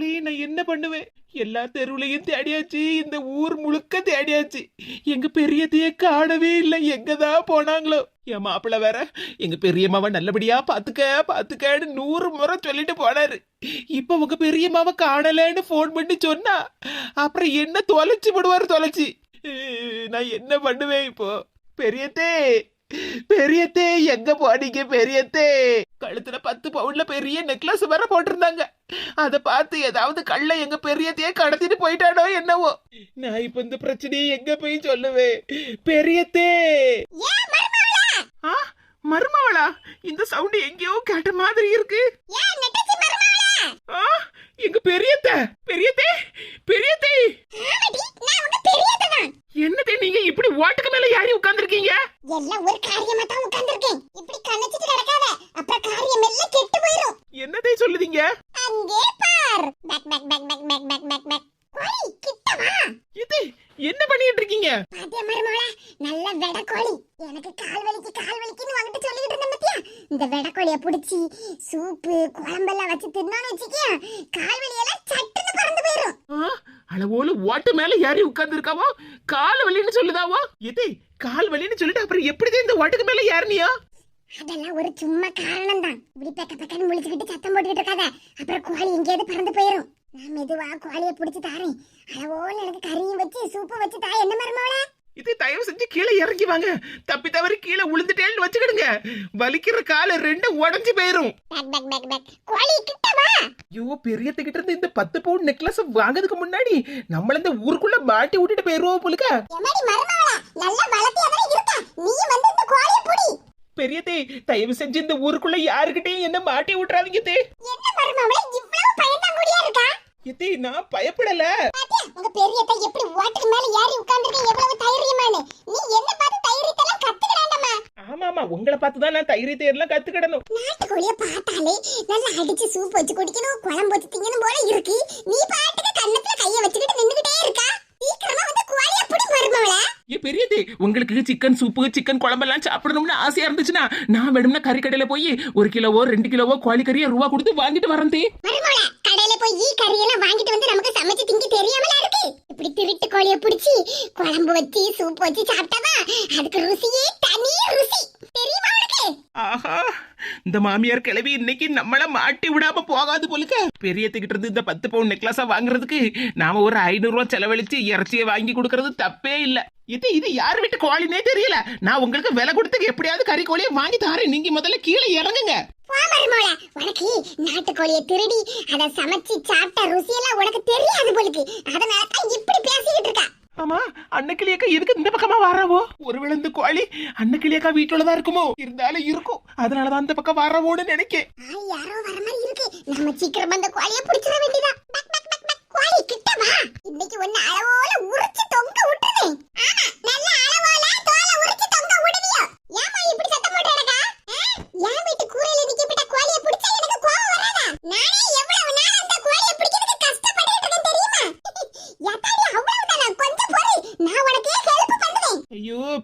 கடவுளே நான் என்ன பண்ணுவேன்? எல்லா தெருவுலையும் தேடியாச்சு இந்த ஊர் முழுக்க தேடியாச்சு. எங்க பெரியதைய காணவே இல்லை எங்கதான் போனாங்களோ. என் மாப்பிள்ள வேற எங்க பெரியம்மாவை நல்லபடியா பாத்துக்க பாத்துக்கன்னு நூறு முறை சொல்லிட்டு போனாரு. இப்ப உங்க பெரியம்மாவை காணலன்னு ஃபோன் பண்ணி சொன்னா அப்புறம் என்ன தொலைச்சு விடுவாரு தொலைச்சு? நான் என்ன பண்ணுவேன் இப்போ? பெரியத்தே பெரியத்தே எங்க போனீங்க பெரியத்தே? கழுத்துல பத்து பவுன்ல பெரிய நெக்லஸ் வேற போட்டிருந்தாங்க. அத பார்த்து ஏதாவது கள்ள எங்க பெரியத்தையே கடத்திட்டு போயிட்டானோ என்னவோ. நான் இப்ப இந்த பிரச்சனையை எங்க போய் சொல்லுவேன்? பெரியத்தே! ஆ மருமவளா இந்த சவுண்ட் எங்கேயோ கேட்ட மாதிரி இருக்கு. எங்க பெரியத்த பெரியத்தே பெரியத்தே. என்னதே நீங்க இப்படி ஓட்டுக்கு மேல யாரி உட்கார்ந்திருக்கீங்க? எல்லாம் ஒரு காரியமா தான் உட்கார்ந்திருக்கேன். இப்படி கண்ணச்சிட்டு நடக்காத அப்புறம் காரியம் எல்லாம் கெட்டு போயிடும் என்னதே சொல்லுதீங்க? அங்கே பார். பக் பக் பக் பக் பக் மக் பக். இது என்ன பண்ணிட்டு இருக்கீங்க? பாத்தியா மருமகளா நல்ல வெடக்கோழி எனக்கு கால் வலிக்கு கால் வலிக்குன்னு வாங்கிட்டு சொல்லிட்டு இருந்தேன் பாத்தியா? இந்த வெடக்கோழிய புடிச்சு சூப்பு குழம்பெல்லாம் வச்சு தின்னான்னு வச்சுக்கியா கால் வலியெல்லாம் சட்டுன்னு பறந்து போயிடும் அளவோல ஓட்டு மேல யாரி உட்கார்ந்து இருக்காவோ கால் வலின்னு சொல்லுதாவோ? இது கால் வலின்னு சொல்லிட்டு அப்புறம் எப்படிதான் இந்த ஓட்டுக்கு மேல யாருனியா அதெல்லாம் ஒரு சும்மா காரணம் தான் இப்படி பெக்க பெக்கன்னு முழிச்சுக்கிட்டு சத்தம் போட்டுக்கிட்டு இருக்காத. அப்புறம் கோழி எங்கேயாவது பறந்து போயிடும் நான் மெதுவா கோழியை பிடிச்சி தாரேன். அளவோல எனக்கு கறியும் வச்சு சூப்பு வச்சு தா. என்ன மருமகளா இது தயவு செஞ்சு கீழே இறங்கி வாங்க. தப்பி தவறி கீழே விழுந்துட்டேன்னு வச்சுக்கிடுங்க. வலிக்கிற கால ரெண்டும் உடஞ்சு போயிரும். ஐயோ பெரியத்துக்கிட்ட இருந்து இந்த பத்து பவுன் நெக்லஸ் வாங்குறதுக்கு முன்னாடி நம்மள இந்த ஊருக்குள்ள மாட்டி விட்டுட்டு போயிருவோம் போலுக்க. பெரியதே தயவு செஞ்சு இந்த ஊருக்குள்ள யாருக்கிட்டையும் என்ன மாட்டி விட்டுறாதீங்க தே. எத்தே நான் பயப்படல. உங்க பெரியத்தை எப்படி ஓட்டுக்கு மேல ஏறி உட்கார்ந்திருக்க எவ்வளவு தைரியமானு. நீ என்ன பார்த்து தைரியத்தெல்லாம் கத்துக்கடாண்டமா ஆமா ஆமா உங்களை பார்த்து தான் நான் தைரியத்தை எல்லாம் கத்துக்கிடணும். நாட்டுக்கோழிய பார்த்தாலே நல்லா அடிச்சு சூப் வச்சு குடிக்கணும் குழம்பு வச்சு திங்கணும் போல இருக்கு. நீ பாட்டுக்கு கண்ணத்துல கைய வச்சுக்கிட்டு நின்னுகிட்டே இருக்கா? பெரியதே உங்களுக்கு சிக்கன் சூப்பு சிக்கன் குழம்பெல்லாம் சாப்பிடணும்னு ஆசையா இருந்துச்சுன்னா நான் வேணும்னா கறி கடையில போய் ஒரு கிலோவோ ரெண்டு கிலோவோ கோழி கறியை ரூபா கொடுத்து வாங்கிட்டு வரேன் கடையில போய் ஈ கறியெல்லாம் வாங்கிட்டு வந்து நமக்கு சமைச்சு திங்க தெரியாமலா இருக்கு? இப்படி திருட்டு கோழிய புடிச்சு குழம்பு வச்சு சூப் வச்சு சாப்பிட்டாதான் அதுக்கு ருசியே தனி ருசி தெரியுமா உனக்கு ஆஹா இந்த மாமியார் கிளவி இன்னைக்கு நம்மள மாட்டி விடாம போகாது போலுக்க. பெரியத்துக்கிட்ட இருந்து இந்த பத்து பவுன் நெக்லஸா வாங்குறதுக்கு நாம ஒரு ஐநூறு ரூபாய் செலவழிச்சு இறைச்சியை வாங்கி கொடுக்கறது தப்பே இல்ல. இது இது யார் வீட்டு கோழினே தெரியல. நான் உங்களுக்கு விலை கொடுத்து எப்படியாவது கறி கோழியை வாங்கி தாரேன். நீங்க முதல்ல கீழே இறங்குங்க. உனக்கு நாட்டுக்கோழியை திருடி அதை சமைச்சு சாப்பிட்ட ருசியெல்லாம் உனக்கு தெரியாது போலுக்கு. அதனால இப்படி பேசிக்கிட்டு இருக்கா. ஆமா அன்னக்கிளியக்கா எதுக்கு இந்த பக்கமா வரவோ ஒருவேளை இந்த கோழி அன்னக்கிளியக்கா வீட்டுல தான் இருக்குமோ? இருந்தாலும் இருக்கும். அதனாலதான் இந்த பக்கம் வரவோன்னு நினைக்கேன். யாரோ வர மாதிரி இருக்கு. நம்ம சீக்கிரமா அந்த கோழியை பிடிச்சிட வேண்டியதா கோழி கிட்ட வா. இன்னைக்கு ஒன்னு அளவோல உரிச்சு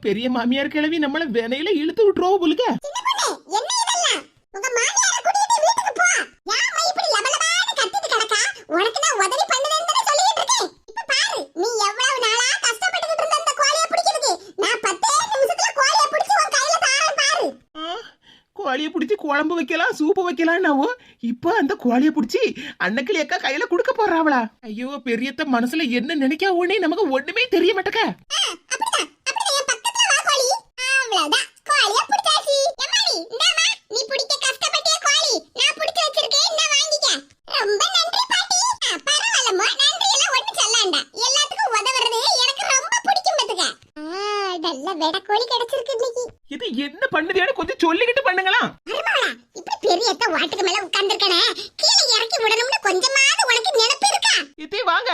பெரிய மாமியார் கிழவி நம்மள வேனையில இழுத்து விட்டுருவோம் போலுக்க. கோழியை பிடிச்சி குழம்பு வைக்கலாம் சூப்பு வைக்கலாம்னாவோ இப்போ அந்த கோழியை பிடிச்சி அன்னக்கிளி அக்கா கையில கொடுக்க போறாவளா? ஐயோ பெரியத்த மனசுல என்ன நினைக்கா நினைக்காவோனே நமக்கு ஒண்ணுமே தெரிய மாட்டேக்க. பண்ணுதேன்னு கொஞ்சம் சொல்லிக்கிட்டு பண்ணுங்களா? மருமகளா இப்படி பெரியத்த வாட்டுக்கு மேல உட்கார்ந்திருக்கனே கீழே இறக்கி விடணும்னு கொஞ்சமாவது உனக்கு நினைப்பு இருக்கா? இதே வாங்க.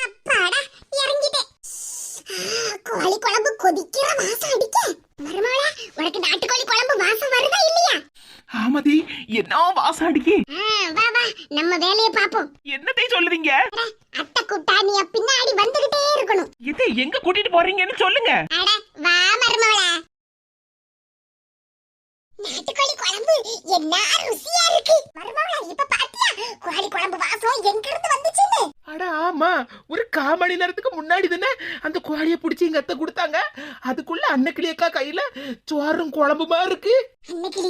அப்பாடா இறங்கிட்டேன். கோழி குழம்பு கொதிக்கிற வாசம் அடிக்க. மருமகளா உனக்கு நாட்டுக்கோழி குழம்பு வாசம் வருதா இல்லையா? ஆமதி என்ன வாசம் அடிக்கி? வா வா நம்ம வேலையை பாப்போம் என்னத்தை சொல்லுவீங்க அட, அத்தை கூட்டா நீ பின்னாடி வந்துகிட்டே இருக்கணும். இதை எங்க கூட்டிட்டு போறீங்கன்னு சொல்லுங்க. அட வா மருமகளா. நாட்டுக்கோழி குழம்பு. என்ன ருசியா இருக்கு. மருமகளா இப்ப பாத்தியா? கோழி குழம்பு வாசம் எங்க இருந்து வந்துச்சுன்னு? அட ஆமா. ஒரு கால் மணி நேரத்துக்கு முன்னாடி தானே அந்த கோழிய பிடிச்சி எங்க அத்தை கொடுத்தாங்க. அதுக்குள்ள அன்னக்கிளியக்கா கையில சோறும் குழம்புமா இருக்கு. அன்னைக்கு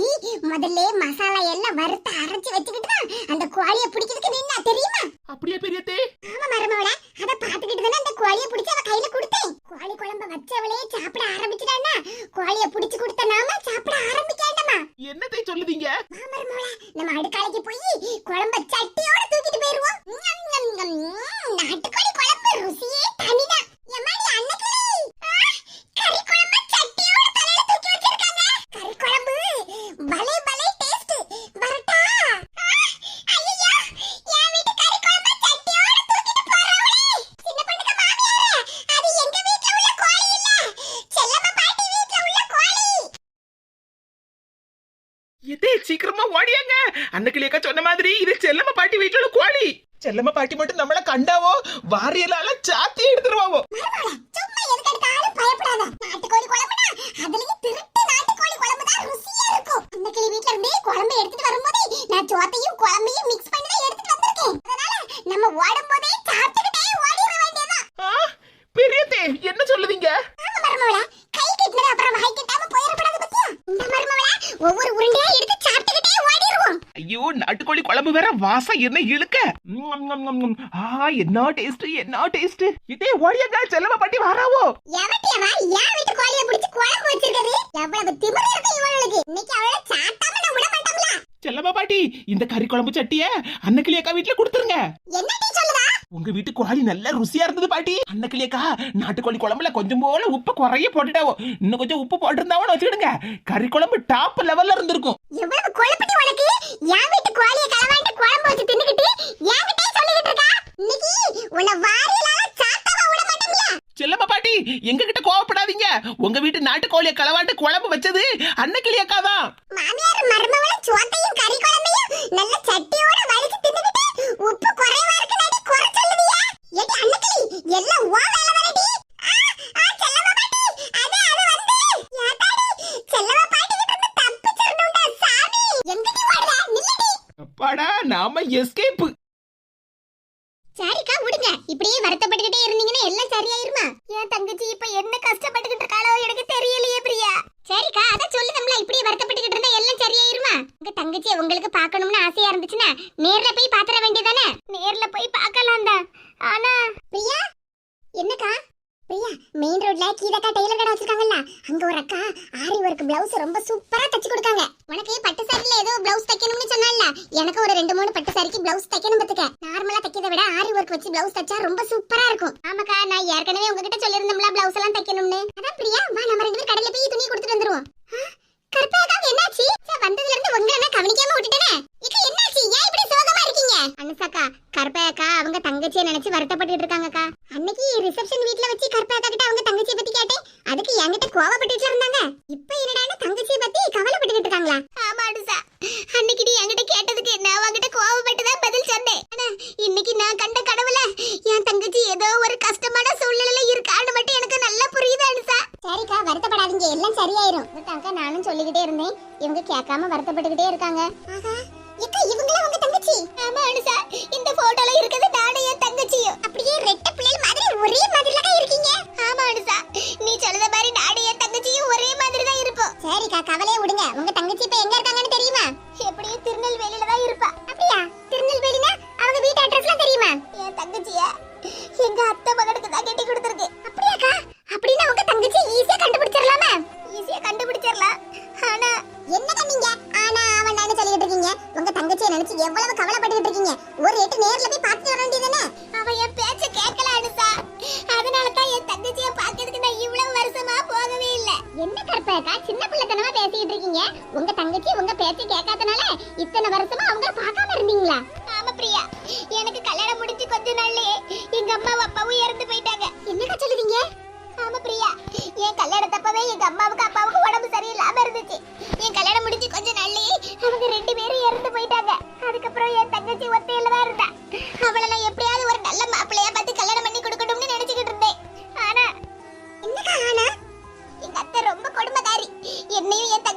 முதல்ல மசாலா எல்லாம் வறுத்து அரைச்சு வச்சுக்கிட்டு தான் அந்த கோழிய பிடிக்கிறதுக்கு நின்னா தெரியுமா? அப்படியே பெரியத்தே ஆமா மருமவள அத பாத்துக்கிட்டு தானே அந்த கோழிய பிடிச்சு அவ கையில கொடுத்தேன். கோழி குழம்பு வச்சவளே சாப்பிட ஆரம்பிச்சிட்டான்னா கோழிய பிடிச்சு கொடுத்த நாம சாப்பிட என்னத்தை சொல்லுதீங்க? நம்ம அடுக்காலைக்கு போய் குழம்ப வாசம் என்ன இழுக்க. ஆ என்ன டேஸ்ட் என்ன டேஸ்ட் இதே ஓடியாங்க செல்லம்மா பாட்டி வராவோ? எவட்டியவா, என் வீட்டு கோழியை பிடிச்சு குழம்பு வச்சிருக்குது? எவ்வளவு திமிரு இருக்கு இவளுக்கு. இன்னைக்கு அவளை சாத்தாம நான் விட மாட்டோம்ல. செல்லம்மா பாட்டி இந்த கறி குழம்பு சட்டிய அன்னக்கிளியக்கா வீட்டுல கொடுத்துருங்க. என்னடி சொல்லுதா? உங்க வீட்டு கோழி நல்ல ருசியா இருந்தது பாட்டி. அன்னக்கிளியக்கா நாட்டுக்கோழி குழம்புல கொஞ்சம் போல உப்பு குறைய போட்டுட்டாவோ. இன்னும் கொஞ்சம் உப்பு போட்டிருந்தாவோன்னு வச்சுக்கிடுங்க. கறி குழம்பு டாப் லெவல்ல இருந்திருக்கும். எவ்வளவு கொழுப்படி உனக்கு? என் வீட்டு கோழிய களவாண்டு குழம்பு வச்சு தின்னுக்கிட்டு என்கிட்டே சொல்லிக்கிட்டு இருக்கா? இன்னைக்கு உன்னை வாரியிலால சாத்தாம விட மாட்டோம்ல செல்லம்மா பாட்டி எங்க கிட்ட கோவப்படாதீங்க. உங்க வீட்டு நாட்டுக்கோழிய களவாண்டு குழம்பு வச்சது அன்னக்கிளியக்கா தான் மாமியார் மருமவள சோத்தையும் கறி குழம்பையும் நல்ல சட்டியோட வலிச்சு தின்னுக்கிட்டு உப்பு குறைவா இருக்குனாடி குறை சொல்லுதியா ஏடி அன்னக்கிளி எல்லாம் உன் வேலை தானடி? ஆ, செல்லம்மா பாட்டி, அது, அப்பாடா நாம எஸ்கேப் சரிக்கா விடுங்க இப்படியே வருத்தப்பட்டுக்கிட்டே இருந்தீங்கன்னா எல்லாம் சரியாயிருமா? என் தங்கச்சி இப்ப என்ன கஷ்டப்பட்டுக்கிட்டு இருக்காளோ எனக்கு தெரியலையே பிரியா. சரிக்கா அத சொல்லுதம்ல இப்படியே வருத்தப்பட்டுக்கிட்டு இருந்தா எல்லாம் சரியாயிருமா? உங்க தங்கச்சியை உங்களுக்கு பார்க்கணும்னு ஆசையா இருந்துச்சுன்னா நேர்ல போய் பாத்துற வேண்டியதானே நேர்ல போய் பார்க்கலாம் தான் ஆனா பிரியா என்னக்கா? பிரியா மெயின் ரோட்ல கீதக்கா டெய்லர் கடை வச்சிருக்காங்கல்ல அங்க ஒரு அக்கா ஆரி ஒர்க் பிளவுஸ் ரொம்ப சூப்பரா தச்சு கொடுக்காங்க உனக்கு பட்டு சாரில ஏதோ பிளவுஸ் தைக்கணும்னு சொன்னால எனக்கு ஒரு ரெண்டு மூணு பட்டு சாரிக்கு பிளவுஸ் தைக்கணும் பத்துக்க. நார்மலா தைக்கிறத விட ஆரி ஒர்க் வச்சு பிளவுஸ் தச்சா ரொம்ப சூப்பரா இருக்கும். ஆமாக்கா நான் ஏற்கனவே உங்ககிட்ட சொல்லிருந்தோம்ல பிளவுஸ் எல்லாம் தைக்கணும்னு. அதான் பிரியா வா நம்ம ரெண்டு பேரும் கடையில போய் துணி கொடுத்துட்டு வந்துருவோம். கருப்பாக்காவுக்கு என்னாச்சு? வந்ததுல இருந்து உங்க என்ன கவனிக்காம விட்டுட்டேனே. இக்க என்னாச்சு? ஏன் இப்படி சோகமா இருக்கீங்க? அனுசாக்கா கருப்பாக்கா அவங்க தங்கச்சியை நினைச்சு வருத்தப்பட்டுட்டு இருக்காங்கக்கா அன்னைக்கு ரிசப்ஷன் வீட்ல வச்சு கருப்பாக்கா கிட்ட அவங்க தங்கச்சியை பத்தி கேட்டேன் அதுக்கு என்கிட்ட கோவப்பட்டுட்டு இருந்தாங்க இப்போ என்னடா தங்கச்சியை பத்தி கவலைப்பட்டுட்டு இருக்காங்களா ஆமா அனுசா அன்னைக்கு நீ என்கிட்ட கேட்டதுக்கு நான் அவங்கிட்ட கோவப்பட்டு தான் பதில் சொன்னேன் ஆனா இன்னைக்கு நான் கண்ட கடவுள என் தங்கச்சி ஏதோ ஒரு கஷ்டமான சூழ்நிலையில இருக்கான்னு மட்டும் எனக்கு நல்லா புரியுது அனுசா சரிக்கா வருத்தப்படாதீங்க எல்லாம் சரியாயிரும் அக்கா நானும் சொல்லிக்கிட்டே இருந்தேன் இவங்க கேட்காம வருத்தப்பட்டுக்கிட்டே இருக்காங்க. கொஞ்ச நாள்லயே எங்க அம்மாவும் அப்பாவும் இறந்து போயிட்டாங்க. என்னக்கா சொல்லுவீங்க? ஆமா பிரியா. என் கல்யாணத்தப்பவே எங்க அம்மாவுக்கு அப்பாவுக்கு உடம்பு சரியில்லாம இருந்துச்சு. என் கல்யாணம் முடிஞ்சு கொஞ்ச நாள்லயே அவங்க ரெண்டு பேரும் இறந்து போயிட்டாங்க. அதுக்கப்புறம் என் தங்கச்சி ஒத்தையில தான் இருந்தா. அவளை நான் எப்படியாவது ஒரு நல்ல மாப்பிள்ளையா பார்த்து கல்யாணம் பண்ணி கொடுக்கணும்னு நினைச்சுக்கிட்டு இருந்தேன். ஆனா என்னக்கா ஆனா? எங்க அத்தை ரொம்ப கொடுமைக்காரி. என்னையும் என்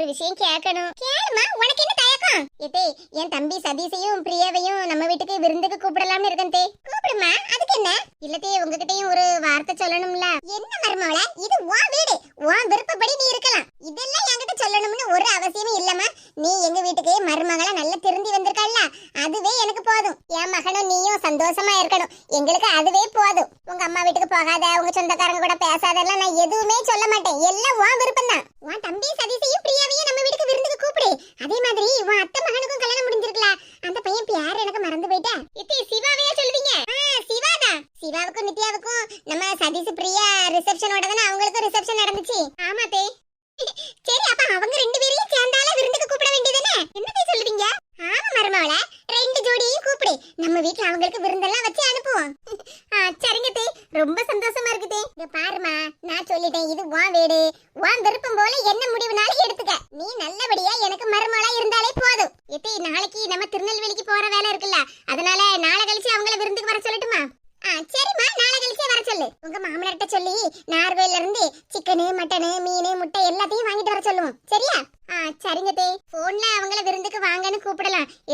ஒரு விஷயம் கேட்கணும். கேளுமா உனக்கு என்ன தயக்கம்? எத்தே என் தம்பி சதீஷையும் பிரியாவையும் சிவாதா சிவாவுக்கும் நித்யாவுக்கும்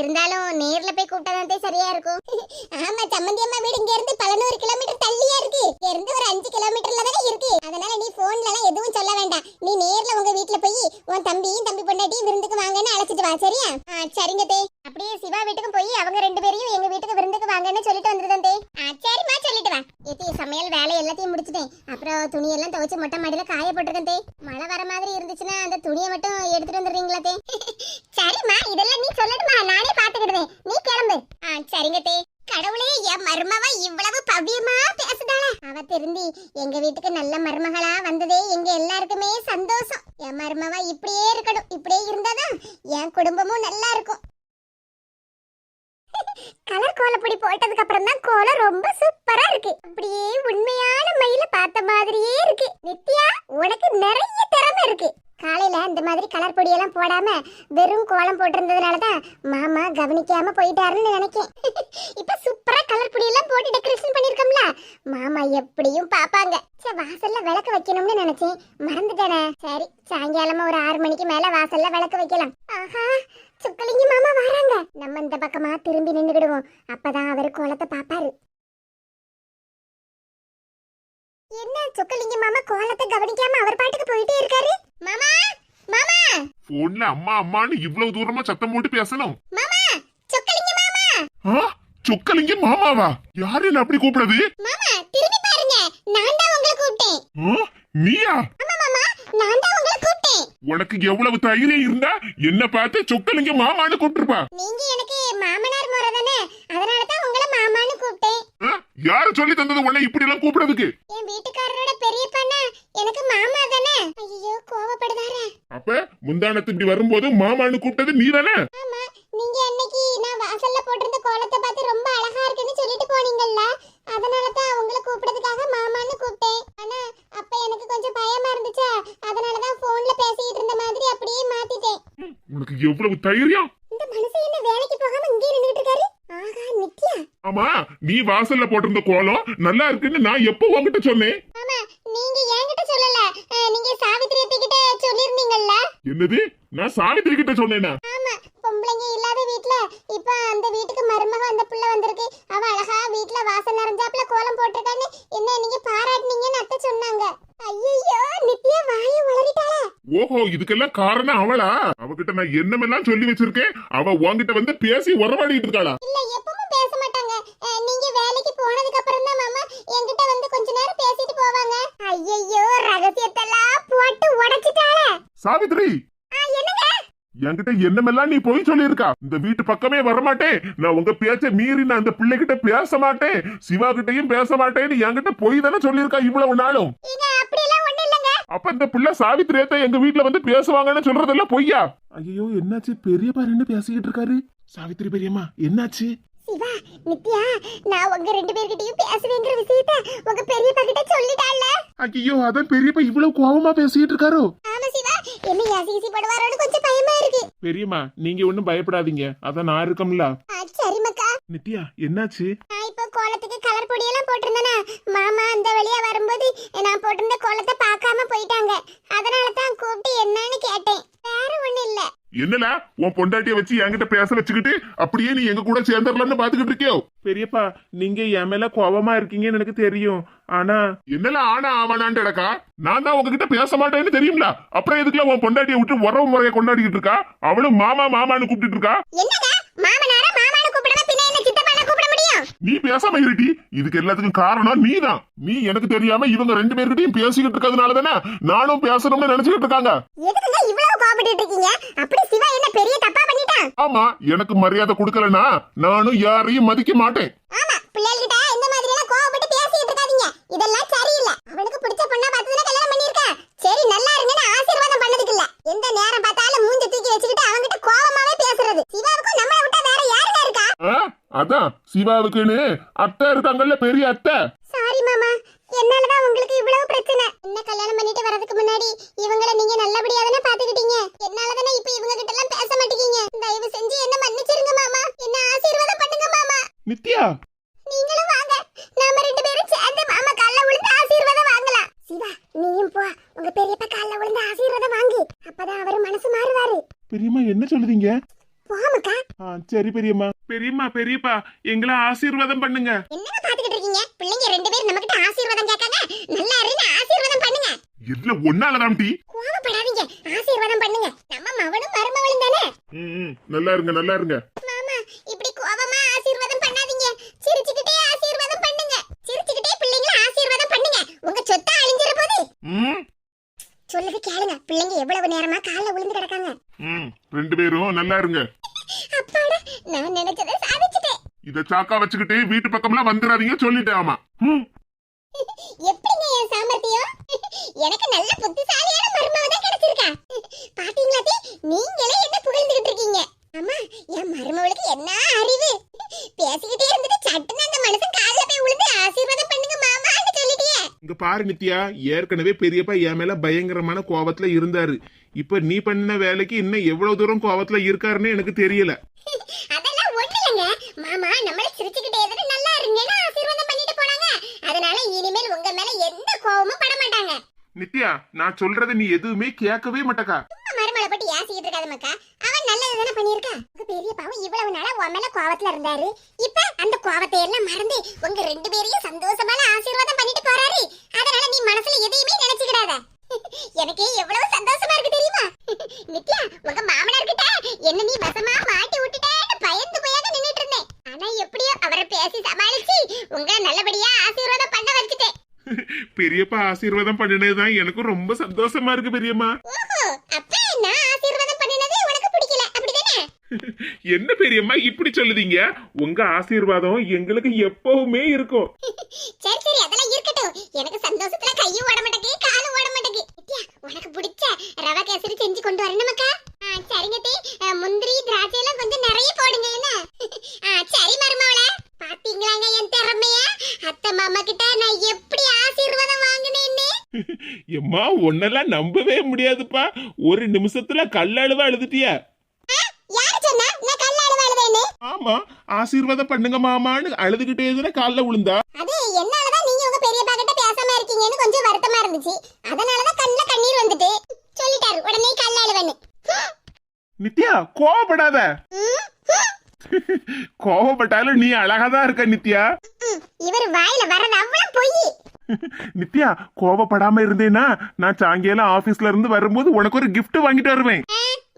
இருந்தாலும் நேர்ல போய் கூப்பிட்டா சரியா இருக்கும். ஆமா சம்மந்தி அம்மா வீடு இங்க இருந்து பதினோரு கிலோமீட்டர் தள்ளியா இருக்கு. இங்க இருந்து ஒரு அஞ்சு கிலோமீட்டர்ல தானே இருக்கு. அதனால நீ போன்ல எல்லாம் எதுவும் சொல்ல வேண்டாம். நீ நேர்ல உங்க வீட்டுல போய் உன் தம்பியும் தம்பி பொண்டாட்டியும் விருந்துக்கு வாங்கன்னு அழைச்சிட்டு வா சரியா? சரிங்க தே. அப்படியே சிவா வீட்டுக்கு போய் அவங்க ரெண்டு பேரையும் எங்க வீட்டுக்கு விருந்துக்கு வாங்கன்னு சொல்லிட்டு வந்துருந்தேன் சரிமா சொல்லிட்டு வா. ஏத்தி சமையல் வேலை எல்லாத்தையும் முடிச்சிட்டேன். அப்புறம் துணி எல்லாம் துவைச்சு மொட்டை மாடியில காய போட்டிருக்கேன் தே. மழை வர மாதிரி இருந்துச்சுன்னா அந்த துணியை மட்டும் எடுத்துட்டு வந்துடுறீங்களா தே? சரிம்மா இதெல்லாம் நீ சொல்லட்டுமா நானே பாத்துக்கிடுவேன் நீ கிளம்பு. ஆ சரிங்க தே. கடவுளே என் மருமவ இவ்வளவு பவ்யமா பேசுதாளா? அவ திருந்தி எங்க வீட்டுக்கு நல்ல மருமகளா வந்ததே எங்க எல்லாருக்குமே சந்தோஷம். என் மருமவ இப்படியே இருக்கணும். இப்படியே இருந்தாதான் என் குடும்பமும் நல்லா இருக்கும். கலர் கோலப்பொடி போட்டதுக்கு அப்புறம் தான் கோலம் ரொம்ப சூப்பரா இருக்கு. அப்படியே உண்மையான மயில பார்த்த மாதிரியே இருக்கு. நித்யா உனக்கு நிறைய திறமை இருக்கு. காலையில இந்த மாதிரி கலர் பொடியெல்லாம் போடாம வெறும் கோலம் போட்டிருந்ததுனால தான் மாமா கவனிக்காம போயிட்டாருன்னு நினைக்கேன். இப்ப சூப்பரா கலர் பொடியெல்லாம் போட்டு டெக்கரேஷன் பண்ணிருக்கோம்ல. மாமா எப்படியும் பாப்பாங்க சே வாசல்ல விளக்கு வைக்கணும்னு நினைச்சேன். மறந்துட்டேனே. சரி சாயங்காலமா ஒரு ஆறு மணிக்கு மேல வாசல்ல விளக்கு வைக்கலாம். ஆஹா சுக்கலிங்க மாமா வராங்க. நம்ம இந்த பக்கமா திரும்பி நின்னுக்கிடுவோம். அப்பதான் அவர் கோலத்தை பாப்பாரு. என்ன சொக்கலிங்க மாமா கோலத்தை கவனிக்காம அவர் பாட்டுக்கு போயிட்டே இருக்காரு? மாமா? மாமா? போன்ல அம்மா அம்மான்னு இவ்வளவு தூரமா சத்தம் போட்டு பேசணும். மாமா? சொக்கலிங்க மாமா? ஆ? சொக்கலிங்க மாமாவா? யாரு என்ன அப்படி கூப்பிடுறது? மாமா திரும்பி பாருங்க. நான் தான் உங்களை கூப்பிட்டேன். ஆ, நீயா? ஆமா மாமா. நான் தான் உனக்கு எவ்வளவு தைரியம் இருந்தா என்ன பார்த்து சொக்கலிங்க மாமான்னு கூப்பிட்டுருப்பா. நீங்க எனக்கு மாமனார் முறை தானே? அதனால தான் உங்களை மாமான்னு கூப்பிட்டேன். யாரு சொல்லி தந்தது உன்னை இப்படி எல்லாம் கூப்பிடுறதுக்கு? என் வீட்டுக்காரரோட பெரியப்பண்ணா எனக்கு மாமா தானே? ஐயோ கோவப்படுதாரே. அப்ப முந்தானத்து இப்படி வரும்போது மாமான்னு கூப்பிட்டது நீ தானே? ஆமா நீங்க அன்னைக்கு நான் வாசல்ல போட்டிருந்த கோலத்தை பார்த்து ரொம்ப அழகா இருக்குன்னு சொல்லிட்டு போனீங்கல்ல அதனால தான் அவங்கள கூப்பிடுறதுக்காக மாமான்னு கூப்பிட்டேன் ஆனா அப்ப எனக்கு கொஞ்சம் பயமா இருந்துச்சா அதனால தான் போன்ல பேசிட்டு இருந்த மாதிரி அப்படியே மாத்திட்டேன் உனக்கு எவ்வளவு தைரியம்? இந்த மனுஷன் என்ன வேலைக்கு போகாம இங்கே நின்னுட்டு இருக்காரு? ஆகா நித்யா. ஆமா நீ வாசல்ல போட்டிருந்த கோலம் நல்லா இருக்குன்னு நான் எப்போ உன்கிட்ட சொன்னேன்? என்னது? நான் சாவித்திரி கிட்ட சொன்னேனா? ஆமா பொம்பளைங்க இல்லாத வீட்ல. இப்ப அந்த வீட்டுக்கு மருமக அந்த புள்ள வந்திருக்கு. அவ அழகா வீட்ல வாசல் நிறைஞ்சாப்ல கோலம் போட்டிருக்கான்னு என்ன நீங்க பாராட்டுனீங்கன்னு அத்தை சொன்னாங்க. ஐயோ நித்யா வாயை வளரிட்டாளா ஓஹோ இதுக்கெல்லாம் காரணம் அவளா? அவகிட்ட நான் என்னமெல்லாம் சொல்லி வச்சிருக்கேன் அவ உன்கிட்ட வந்து பேசி உறவாடிட்டு இருக்காளா? இல்ல எப்பவும் பேச மாட்டாங்க. நீங்க வேலைக்கு போனதுக்கு அப்புறம் தான் மாமா என்கிட்ட வந்து கொஞ்ச நேரம் பேசிட்டு போவாங்க. ஐயோ ரகசியத்தெல்லாம் போட்டு உடைச்சிட்டாளே. சாவித்ரி! என்கிட்ட என்னமெல்லாம் நீ போய் சொல்லியிருக்கா? இந்த வீட்டு பக்கமே வரமாட்டேன். நான் உங்க பேச்ச மீறி நான் அந்த பிள்ளைகிட்ட பேச மாட்டேன். சிவா கிட்டயும் பேச மாட்டேன்னு என்கிட்ட போய் தானே சொல்லியிருக்கா இவ்வளவு நாளும்? அப்ப இந்த பிள்ளை சாவித்திரியத்தை எங்க வீட்டுல வந்து பேசுவாங்கன்னு சொல்றதெல்லாம் பொய்யா? ஐயோ என்னாச்சு? பெரியப்பா என்ன பேசிக்கிட்டு இருக்காரு. சாவித்திரி பெரியம்மா என்னாச்சு? சிவா நித்யா நான் உங்க ரெண்டு பேர்கிட்டயும் பேசுவேங்கிற விஷயத்த உங்க பெரியப்பா கிட்ட சொல்லிட்டால? ஐயோ அதான் பெரியப்பா இவ்வளவு கோவமா பேசிக்கிட்டு இருக்காரோ? ஆமா சிவா என்ன யாசிசி படுவாரோன்னு கொஞ்சம் பயமா இருக்கு. பெரியம்மா நீங்க ஒண்ணும் பயப்படாதீங்க. அதான் நான் இருக்கம்ல. சரி மக்கா நித்யா என்னாச்சு? நான் இப்போ கோலத்துக்கு கலர் பொடியெல்லாம் போட்டிருந்தேனா மாமா அந்த வழியா வரும்போது நான் போட்டிருந்த கோலத்தை பார்க்காம போயிட்டாங்க. அதனால தான் கூப்பிட்டு என்னன்னு கேட்டேன். வேற ஒண்ணும் இல்ல. என்னல உன் பொண்டாட்டிய வச்சு என்கிட்ட பேச வச்சுக்கிட்டு அப்படியே நீ எங்க கூட சேர்ந்துடலாம்னு பாத்துக்கிட்டு இருக்கியோ? பெரியப்பா நீங்க என் மேல கோவமா இருக்கீங்கன்னு எனக்கு தெரியும். ஆனா என்னல ஆனா ஆவானான்னு கிடக்கா? நான் தான் உங்ககிட்ட பேச மாட்டேன்னு தெரியும்ல. அப்புறம் எதுக்குல உன் பொண்டாட்டிய விட்டு உறவு முறைய கொண்டாடிக்கிட்டு இருக்கா? அவளும் மாமா மாமான்னு கூப்பிட்டு இருக்கா? என்னங்க மாமனார மாமான்னு முடியும் நீ பேசாம இருட்டி இதுக்கு எல்லாத்துக்கும் காரணம் நீதான். நீ எனக்கு தெரியாம இவங்க ரெண்டு பேர்கிட்டயும் பேசிக்கிட்டு இருக்கிறதுனால தானே நானும் பேசணும்னு நினைச்சுக்கிட்டு இருக்காங்க. எதுக்குங்க இவ்வளவு கோபப்பட்டு இருக்கீங்க? அப்படி சிவா என்ன பெரிய தப்பா பண்ணிட்டான் ஆமா எனக்கு மரியாதை கொடுக்கலனா நானும் யாரையும் மதிக்க மாட்டேன். ஆமா பிள்ளைகிட்ட இந்த மாதிரி எல்லாம் கோவப்பட்டு பேசிட்டு இருக்காதீங்க. இதெல்லாம் சரியில்லை. அவனுக்கு பிடிச்ச பொண்ணா பார்த்து தானே கல்யாணம் பண்ணிருக்கா சரி நல்லா இருங்கன்னு ஆசீர்வாதம் பண்ணதுக்கு இல்ல எந்த நேரம் பார்த்தாலும் மூஞ்ச தூக்கி வச்சுக்கிட்டு அவன்கிட்ட கோவமாவே பேசுறது. சிவாவுக்கும் நம்மளை விட்டா வேற யாருங்க இருக்கா? ஆ? அதான் சிவாவுக்குன்னு அத்தை இருக்காங்கல்ல பெரிய அத்தை. சாரி மாமா. என்னாலதான் உங்களுக்கு இவ்வளவு பிரச்சனை. என்ன கல்யாணம் பண்ணிட்டு வரதுக்கு முன்னாடி இவங்கள நீங்க நல்லபடியா தானே பாத்துக்கிட்டீங்க என்னாலதானே இப்ப இவங்க கிட்ட எல்லாம் பேச மாட்டேங்கீங்க தயவு செஞ்சு என்ன மன்னிச்சிருங்க மாமா. என்ன ஆசீர்வாதம் பண்ணுங்க மாமா. நித்யா. நீங்களும் வாங்க. நாம ரெண்டு பேரும் சேர்ந்து மாமா கால்ல விழுந்து ஆசீர்வாதம் வாங்கலாம். சிவா நீயும் போ. உங்க பெரியப்பா கால்ல விழுந்து ஆசீர்வாதம் வாங்கு. அப்பதான் அவர் மனசு மாறுவாரு. பெரியம்மா என்ன சொல்லுதீங்க? போமுக்கா சரி பெரியம்மா. பெரியம்மா பெரியப்பா எங்களை ஆசீர்வாதம் பண்ணுங்க. என்னங்க பாத்துக்கிட்டு இருக்கீங்க? பிள்ளைங்க ரெண்டு பேரும் நம்ம கிட்ட ஆசீர்வாதம் கேட்காங்க. நல்லா இருந்து ஆசீர்வாதம் பண்ணுங்க. இல்ல ஒன்னாலதான் டி கோவப்படாதீங்க ஆசீர்வாதம் பண்ணுங்க. நம்ம மவனும் மருமவளும் தானே? ம், நல்லா இருங்க நல்லா இருங்க. மாமா இப்படி கோவமா ஆசீர்வாதம் பண்ணாதீங்க. சிரிச்சுக்கிட்டே ஆசீர்வாதம் பண்ணுங்க. சிரிச்சுக்கிட்டே பிள்ளைங்கள ஆசீர்வாதம் பண்ணுங்க. உங்க சொத்தா அழிஞ்சிர போது? ம், சொல்லுது கேளுங்க பிள்ளைங்க எவ்வளவு நேரமா கால்ல விழுந்து கிடக்காங்க. ம், ரெண்டு பேரும் நல்லா இருங்க. அப்பாடா நான் நினைச்சதை சாதிச்சுட்டேன். இத சாக்கா வச்சுக்கிட்டு வீட்டு பக்கம்லாம் வந்துடாதீங்க சொல்லிட்டேன் ஆமா. எப்படிங்க என் சாமர்த்தியம்? எனக்கு நல்ல புத்திசாலியான மருமக தான் கிடைச்சிருக்கா. பாத்தீங்களா நீங்களே என்ன புகழ்ந்துகிட்டு இருக்கீங்க? அம்மா என் மருமகளுக்கு என்ன அறிவு? பேசிக்கிட்டே இருந்துட்டு சட்டுன்னு அந்த மனுஷன் கால்ல போய் விழுந்து ஆசீர்வாதம் பண்ணுங்க சொல்லிட்டியே இங்க பாரு நித்யா ஏற்கனவே பெரியப்பா என் மேல பயங்கரமான கோவத்துல இருந்தாரு. இப்ப நீ பண்ண வேலைக்கு இன்னும் எவ்வளவு தூரம் கோவத்துல இருக்காருன்னு எனக்கு தெரியல. அதெல்லாம் ஒண்ணு இல்லைங்க. மாமா நம்மள சிரிச்சுக்கிட்டே நல்லா இருங்கன்னு ஆசீர்வாதம் பண்ணிட்டு போனாங்க? அதனால இனிமேல் உங்க மேல எந்த கோவமும் பட மாட்டாங்க. நித்யா நான் சொல்றத நீ எதுவுமே கேட்கவே மாட்டக்கா. சும்மா மருமலை பத்தி ஏசிக்கிட்டு இருக்காத மக்கா. நல்லது தானே பண்ணியிருக்கா? உங்க பெரிய பாவம் இவ்வளவு நாளா உன் மேல கோவத்துல இருந்தாரு. இப்ப அந்த கோவத்தை எல்லாம் மறந்து உங்க ரெண்டு பேரையும் சந்தோஷமான ஆசீர்வாதம் பண்ணிட்டு போறாரு. அதனால நீ மனசுல எதையுமே நினைச்சுக்கிடாத. எனக்கு எவ்வளவு சந்தோஷமா இருக்கு தெரியுமா? நித்யா உங்க மாமனார் கிட்ட என்ன நீ வசமா மாட்டி விட்டுட்டேன்னு பயந்து போயாக நின்னுட்டு இருந்தேன். ஆனா எப்படியோ அவரை பேசி சமாளிச்சு உங்களை நல்லபடியா ஆசீர்வாதம் பண்ண வச்சுட்டேன். பெரியப்பா ஆசீர்வாதம் பண்ணினதுதான் எனக்கும் ரொம்ப சந்தோஷமா இருக்கு பெரியம்மா. அப்ப நான் ஆசீர்வாதம் என்ன பெரியம்மா இப்படி சொல்லுதீங்க? உங்க ஆசீர்வாதம் எங்களுக்கு எப்பவுமே இருக்கும். சரி சரி அதெல்லாம் இருக்கட்டும். எனக்கு சந்தோஷத்துல கையும் ஓட மாட்டேங்குது காலும் ஓட மாட்டேங்குது. உனக்கு பிடிச்ச ரவா கேசரி செஞ்சு கொண்டு வரணுமாக்கா சரிங்க தே. முந்திரி திராட்சை எல்லாம் கொஞ்சம் நிறைய போடுங்க என்ன? சரி மருமவள. பாத்தீங்களாங்க என் திறமைய? அத்தை மாமா கிட்ட நான் எப்படி ஆசீர்வாதம் வாங்கினேன்னு எம்மா உன்னெல்லாம் நம்பவே முடியாதுப்பா. ஒரு நிமிஷத்துல கல்லழுவா அழுதுட்டியா யாரு சொன்னா நான் கல்லால வாழுவேன்னு ஆமா ஆசீர்வாதம் பண்ணுங்க மாமான்னு அழுதுகிட்டே தானே கால்ல விழுந்தா அது என்னாலதான் நீங்க உங்க பெரியப்பா கிட்ட பேசாம இருக்கீங்கன்னு கொஞ்சம் வருத்தமா இருந்துச்சு. அதனாலதான் கண்ணுல கண்ணீர் வந்துட்டு சொல்லிட்டாரு உடனே கல்லாளுவேன்னு நித்யா கோவப்படாத. கோவப்பட்டாலும் நீ அழகாதான் இருக்க நித்யா. இவர் வாயில வர்றது அவ்வளவு பொய். நித்யா கோவப்படாம இருந்தேனா நான் சாயங்காலம் ஆபீஸ்ல இருந்து வரும்போது உனக்கு ஒரு gift வாங்கிட்டு வருவேன்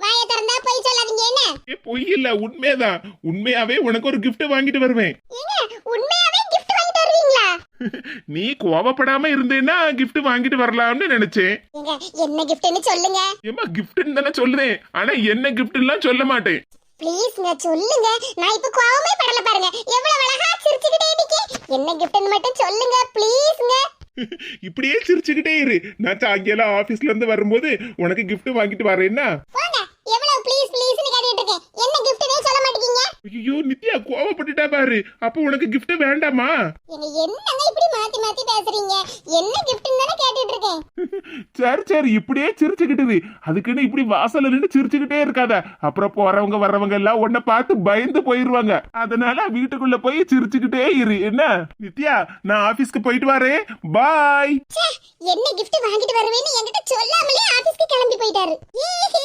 வாயை திறந்தா பொய் சொல்லாதீங்க என்ன ஏ, பொய் இல்ல உண்மைதான். உண்மையாவே உனக்கு ஒரு gift வாங்கிட்டு வருவேன். உண்மையாவே gift வாங்கிட்டு வருவீங்களா? நீ கோவப்படாம இருந்தேன்னா gift வாங்கிட்டு வரலாம்னு நினைச்சேன். என்ன கிஃப்ட்னு சொல்லுங்க. ஏமா கிஃப்ட்னு தானே சொல்லுதேன். ஆனா என்ன கிஃப்ட்லாம் சொல்ல மாட்டேன். ப்ளீஸ்ங்க சொல்லுங்க. நான் இப்ப கோவமே படல பாருங்க. எவ்வளவு அழகா சிரிச்சுக்கிட்டே இருக்கே என்ன கிஃப்ட்னு மட்டும் சொல்லுங்க ப்ளீஸ்ங்க இப்படியே சிரிச்சுக்கிட்டே இரு. நான் சாயங்காலம் ஆபீஸ்ல இருந்து வரும்போது உனக்கு gift வாங்கிட்டு வரேன்னா? போங்க. எவ்வளவு ப்ளீஸ் ப்ளீஸ்னு கேட்டுட்டு இருக்கேன். என்ன கிஃப்ட்னே சொல்ல ஐயோ நித்யா கோவப்பட்டுட்டா பாரு. அப்போ உனக்கு gift வேண்டாமா? நீங்க என்னங்க இப்படி மாத்தி மாத்தி பேசுறீங்க? என்ன கிஃப்ட்னு தானே கேட்டுட்டு இருக்கேன் சரி சரி இப்படியே சிரிச்சுக்கிட்டுது. அதுக்குன்னு இப்படி வாசல்ல நின்று சிரிச்சுக்கிட்டே இருக்காத. அப்புறம் போறவங்க வர்றவங்க எல்லாம் உன்னை பார்த்து பயந்து போயிருவாங்க. அதனால வீட்டுக்குள்ள போய் சிரிச்சுக்கிட்டே இரு. என்ன? நித்யா நான் ஆபீஸ்க்கு போயிட்டு வரேன். பாய். ச்சே, என்ன கிஃப்ட் வாங்கிட்டு வருவேன்னு என்கிட்ட சொல்லாமலே ஆபீஸ்க்கு கிளம்பி போயிட்டாரு. ஈஹி,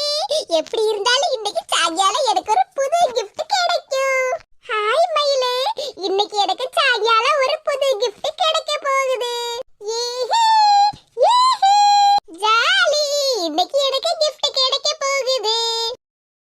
எப்படி இருந்தாலும் இன்னைக்கு சாயங்காலம் எனக்கு ஒரு புது கிஃப்ட் கிடைக்கும். ஹாய் மயிலே. இன்னைக்கு எனக்கு சாயங்காலம் ஒரு புது கிஃப்ட் கிடைக்க போகுது. ஈஹி, ஈஹி. ஜாலி. இன்னைக்கு எனக்கு கிஃப்ட் கிடைக்க